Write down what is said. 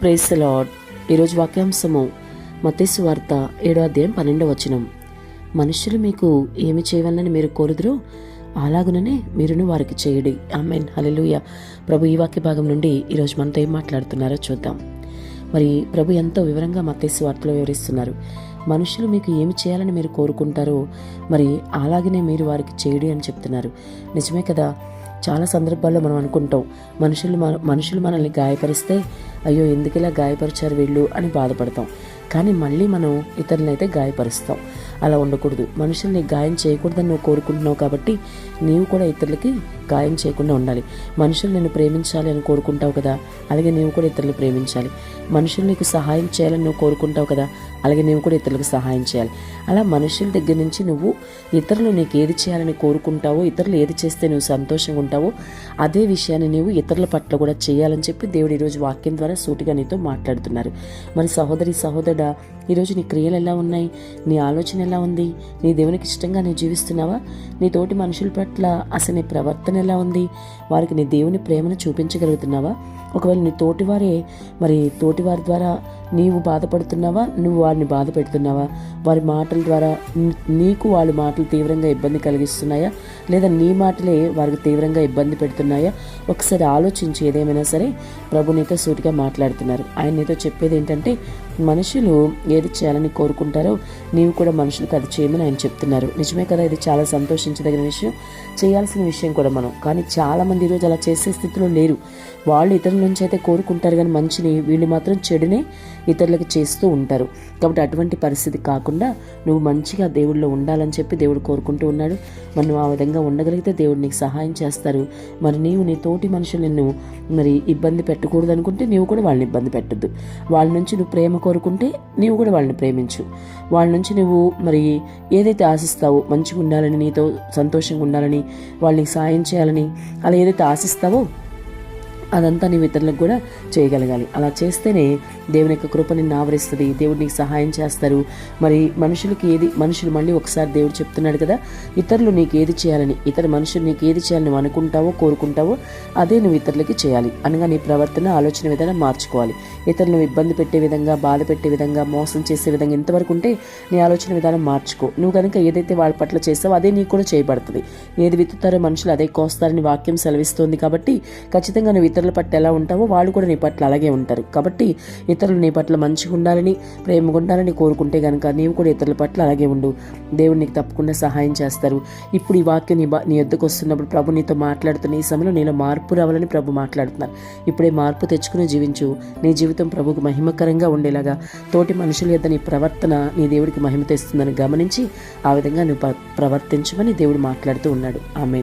Praise lord ఈరోజు వాక్యాంశము మతేసు వార్త ఏడో అధ్యాయం పన్నెండవ వచనం. మనుషులు మీకు ఏమి చేయవాలని మీరు కోరుదురో అలాగుననే మీరును వారికి చేయడి. ఆమెన్ హలెలుయ ప్రభు ఈ వాక్య భాగం నుండి ఈరోజు మనతో ఏం మాట్లాడుతున్నారో చూద్దాం. మరి ప్రభు ఎంతో వివరంగా మతేసు వార్తలో వివరిస్తున్నారు. మనుషులు మీకు ఏమి చేయాలని మీరు కోరుకుంటారో మరి అలాగనే మీరు వారికి చేయడి అని చెప్తున్నారు. నిజమే కదా? చాలా సందర్భాల్లో మనం అనుకుంటాం మనుషులు మనుషులు మనల్ని గాయపరిస్తే అయ్యో ఎందుకు ఇలా గాయపరిచారు వీళ్ళు అని బాధపడతాం. కానీ మళ్ళీ మనం ఇతరులను అయితే గాయపరుస్తాం. అలా ఉండకూడదు. మనుషుల్ని గాయం చేయకూడదని నువ్వు కోరుకుంటున్నావు కాబట్టి నీవు కూడా ఇతరులకి గాయం చేయకుండా ఉండాలి. మనుషులు నిన్ను ప్రేమించాలి అని కోరుకుంటావు కదా అలాగే నీవు కూడా ఇతరులు ప్రేమించాలి. మనుషులు నీకు సహాయం చేయాలని నువ్వు కోరుకుంటావు కదా అలాగే నువ్వు కూడా ఇతరులకు సహాయం చేయాలి. అలా మనుషుల దగ్గర నుంచి నువ్వు ఇతరులు నీకు ఏది చేయాలని కోరుకుంటావో ఇతరులు ఏది చేస్తే నువ్వు సంతోషంగా ఉంటావో అదే విషయాన్ని నువ్వు ఇతరుల పట్ల కూడా చేయాలని చెప్పి దేవుడు ఈరోజు వాక్యం ద్వారా సూటిగా నీతో మాట్లాడుతున్నారు. మరి సహోదరి సహోదరుడా ఈరోజు నీ క్రియలు ఎలా ఉన్నాయి? నీ ఆలోచన ఎలా ఉంది? నీ దేవునికి ఇష్టంగా నీ జీవిస్తున్నావా? నీ తోటి మనుషుల పట్ల అసలు నీ ప్రవర్తన ఎలా ఉంది? వారికి నీ దేవుని ప్రేమను చూపించగలుగుతున్నావా? ఒకవేళ నీ తోటివారే మరి తోటివారి ద్వారా నీవు బాధపడుతున్నావా? నువ్వు వారిని బాధ పెడుతున్నావా వారి మాటల ద్వారా నీకు వాళ్ళ మాటలు తీవ్రంగా ఇబ్బంది కలిగిస్తున్నాయా? లేదా నీ మాటలే వారికి తీవ్రంగా ఇబ్బంది పెడుతున్నాయా? ఒకసారి ఆలోచించి ఏదేమైనా సరే ప్రభు నీతో సూటిగా మాట్లాడుతున్నారు. ఆయన నీతో చెప్పేది ఏంటంటే మనుషులు ఏది చేయాలని కోరుకుంటారో నీవు కూడా మనుషులకు అది చేయమని ఆయన చెప్తున్నారు. నిజమే కదా ఇది చాలా సంతోషించదగిన విషయం. చేయాల్సిన విషయం కూడా మనం. కానీ చాలా మంది ఈరోజు అలా చేసే స్థితిలో లేరు. వాళ్ళు ఇతరుల నుంచి అయితే కోరుకుంటారు కానీ మంచిని వీళ్ళు మాత్రం చెడునే ఇతరులకు చేస్తూ ఉంటారు. కాబట్టి అటువంటి పరిస్థితి కాకుండా నువ్వు మంచిగా దేవుళ్ళు ఉండాలని చెప్పి దేవుడు కోరుకుంటూ ఉన్నాడు. మనం ఆ విధంగా ఉండగలిగితే దేవుడు నీకు సహాయం చేస్తారు. మరి నీవు నీ తోటి మనుషులు నిన్ను మరి ఇబ్బంది పెట్టకూడదు అనుకుంటే నీవు కూడా వాళ్ళని ఇబ్బంది పెట్టద్దు. వాళ్ళ నుంచి నువ్వు ప్రేమ కోరుకుంటే నీవు కూడా వాళ్ళని ప్రేమించు. వాళ్ళ నుంచి నువ్వు మరి ఏదైతే ఆశిస్తావో మంచిగా ఉండాలని నీతో సంతోషంగా ఉండాలని వాళ్ళకి సాయం చేయాలని అలా ఏదైతే ఆశిస్తావో అదంతా నీవు ఇతరులకు కూడా చేయగలగాలి. అలా చేస్తేనే దేవుని యొక్క కృప నిన్ను ఆవరిస్తుంది. దేవుడు నీకు సహాయం చేస్తారు. మరి మనుషులకి ఏది మనుషులు మళ్ళీ ఒకసారి దేవుడు చెప్తున్నాడు కదా ఇతరులు నీకు ఏది చేయాలని ఇతర మనుషులు నీకు ఏది చేయాలని నువ్వు అనుకుంటావో కోరుకుంటావో అదే నువ్వు ఇతరులకి చేయాలి. అనగా నీ ప్రవర్తన ఆలోచన విధానం మార్చుకోవాలి. ఇతరులను ఇబ్బంది పెట్టే విధంగా బాధ పెట్టే విధంగా మోసం చేసే విధంగా ఇంతవరకు ఉంటే నీ ఆలోచన విధానం మార్చుకో. నువ్వు కనుక ఏదైతే వాళ్ళ పట్ల చేస్తావో అదే నీకు కూడా చేయబడుతుంది. ఏది విత్తుతారో మనుషులు అదే కోస్తారని వాక్యం సెలవిస్తోంది కాబట్టి ఖచ్చితంగా నువ్వు ఇతరుల పట్ల ఎలా ఉంటావో వాళ్ళు కూడా నీ పట్ల అలాగే ఉంటారు. కాబట్టి ఇతరులు నీ పట్ల మంచిగా ఉండాలని ప్రేమగా ఉండాలని కోరుకుంటే కనుక నీవు కూడా ఇతరుల పట్ల అలాగే ఉండు. దేవుడు నీకు తప్పకుండా సహాయం చేస్తారు. ఇప్పుడు ఈ వాక్యం నీ నీ ఎద్దుకు వస్తున్నప్పుడు ప్రభు నీతో మాట్లాడుతున్న ఈ సమయంలో నేను మార్పు రావాలని ప్రభు మాట్లాడుతున్నారు. ఇప్పుడే మార్పు తెచ్చుకుని జీవించు. నీ జీవితం ప్రభుకు మహిమకరంగా ఉండేలాగా తోటి మనుషుల యొద్ద నీ ప్రవర్తన నీ దేవుడికి మహిమ తెస్తుందని గమనించి ఆ విధంగా నువ్వు ప్రవర్తించమని దేవుడు మాట్లాడుతూ ఉన్నాడు. ఆమె